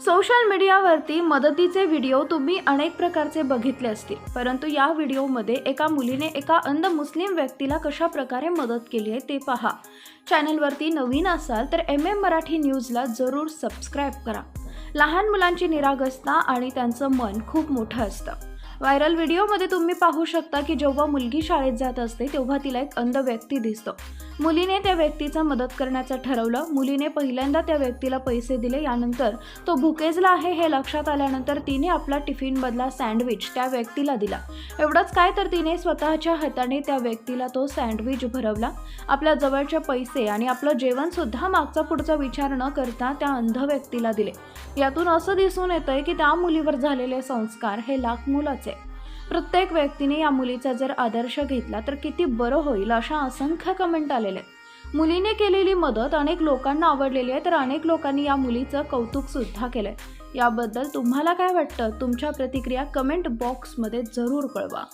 Social मीडियावरती मदतीचे video तुम्ही अनेक प्रकारचे बघितले असतील. परंतु या व्हिडिओमध्ये एका मुलीने एका अंध मुस्लिम व्यक्तीला कशा प्रकारे मदत केली आहे ते पहा. चॅनलवरती नवीन असाल तर एम एम मराठी न्यूजला जरूर सबस्क्राईब करा. लहान मुलांची निरागसता आणि त्यांचं मन खूप मोठं असतं. व्हायरल व्हिडिओमध्ये तुम्ही पाहू शकता की जेव्हा मुलगी शाळेत जात असते तेव्हा तिला एक अंध व्यक्ती दिसतो. मुलीने त्या व्यक्तीचा मदत करण्याचं ठरवलं. मुलीने पहिल्यांदा त्या व्यक्तीला पैसे दिले. यानंतर तो भुकेजला आहे हे लक्षात आल्यानंतर तिने आपला टिफिनमधला सँडविच त्या व्यक्तीला दिला. एवढंच काय तर तिने स्वतःच्या हाताने त्या व्यक्तीला तो सँडविच भरवला. आपल्या जवळचे पैसे आणि आपलं जेवणसुद्धा मागचा पुढचा विचार न करता त्या अंध व्यक्तीला दिले. यातून असं दिसून येतंय की त्या मुलीवर झालेले संस्कार हे लाख मुलाचे प्रत्येक व्यक्तीने या मुलीचा जर आदर्श घेतला तर किती बरं होईल अशा असंख्य कमेंट आलेले आहेत. मुलीने केलेली मदत अनेक लोकांना आवडलेली आहे तर अनेक लोकांनी या मुलीचं कौतुकसुद्धा केलं आहे याबद्दल तुम्हाला काय वाटतं? तुमच्या प्रतिक्रिया कमेंट बॉक्समध्ये जरूर कळवा.